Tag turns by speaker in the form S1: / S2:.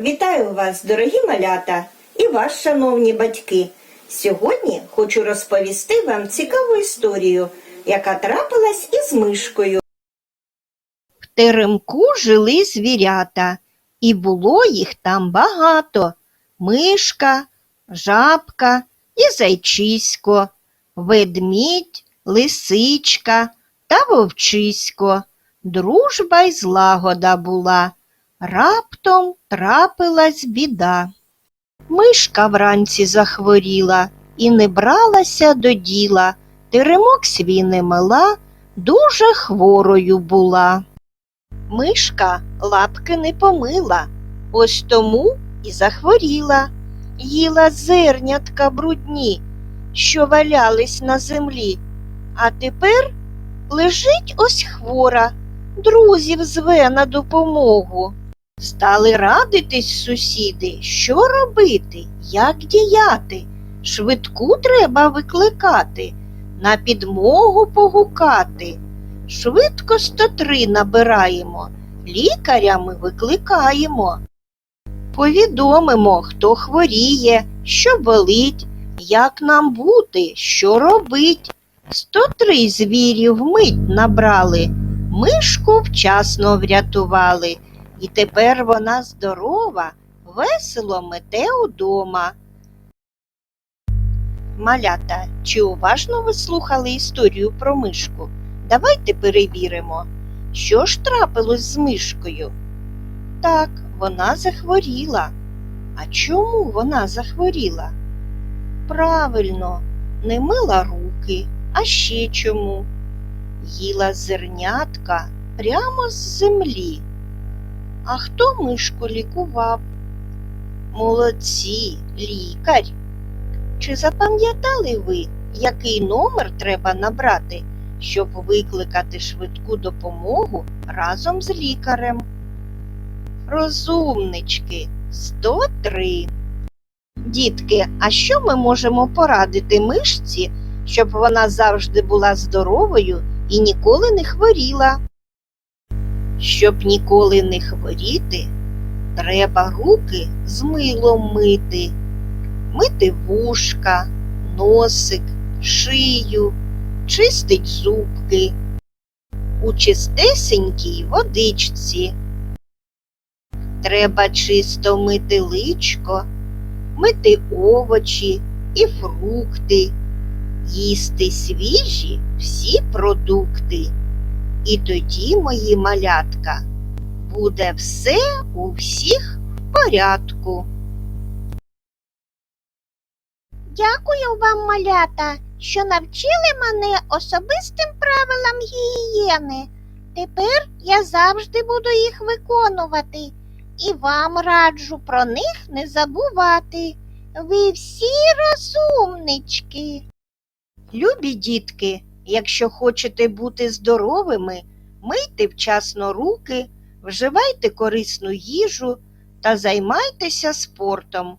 S1: Вітаю вас, дорогі малята, і вас, шановні батьки. Сьогодні хочу розповісти вам цікаву історію, яка трапилась із мишкою. В теремку жили звірята, і було їх там багато: мишка, жабка і зайчисько, ведмідь, лисичка та вовчисько. Дружба й злагода була. Раптом трапилась біда. Мишка вранці захворіла і не бралася до діла. Теремок свій не мила, дуже хворою була. Мишка лапки не помила, ось тому і захворіла. Їла зернятка брудні, що валялись на землі. А тепер лежить ось хвора, друзів зве на допомогу. Стали радитись сусіди, що робити, як діяти. Швидку треба викликати, на підмогу погукати. Швидко 103 набираємо, лікаря ми викликаємо. Повідомимо, хто хворіє, що болить, як нам бути, що робить. 103 звірів вмить набрали, мишку вчасно врятували. І тепер вона здорова, весело мете удома. Малята, чи уважно ви слухали історію про мишку? Давайте перевіримо, що ж трапилось з мишкою. Так, вона захворіла. А чому вона захворіла? Правильно, не мила руки, а ще чому? Їла зернятка прямо з землі. А хто мишку лікував? Молодці, лікар. Чи запам'ятали ви, який номер треба набрати, щоб викликати швидку допомогу разом з лікарем? Розумнички 103. Дітки, а що ми можемо порадити мишці, щоб вона завжди була здоровою і ніколи не хворіла? Щоб ніколи не хворіти, треба руки з милом мити, мити вушка, носик, шию, чистить зубки у чистесенькій водичці. Треба чисто мити личко, мити овочі і фрукти, їсти свіжі всі продукти. І тоді, мої малятка, буде все у всіх в порядку.
S2: Дякую вам, малята, що навчили мене особистим правилам гігієни. Тепер я завжди буду їх виконувати і вам раджу про них не забувати. Ви всі розумнички.
S1: Любі дітки, якщо хочете бути здоровими, мийте вчасно руки, вживайте корисну їжу та займайтеся спортом.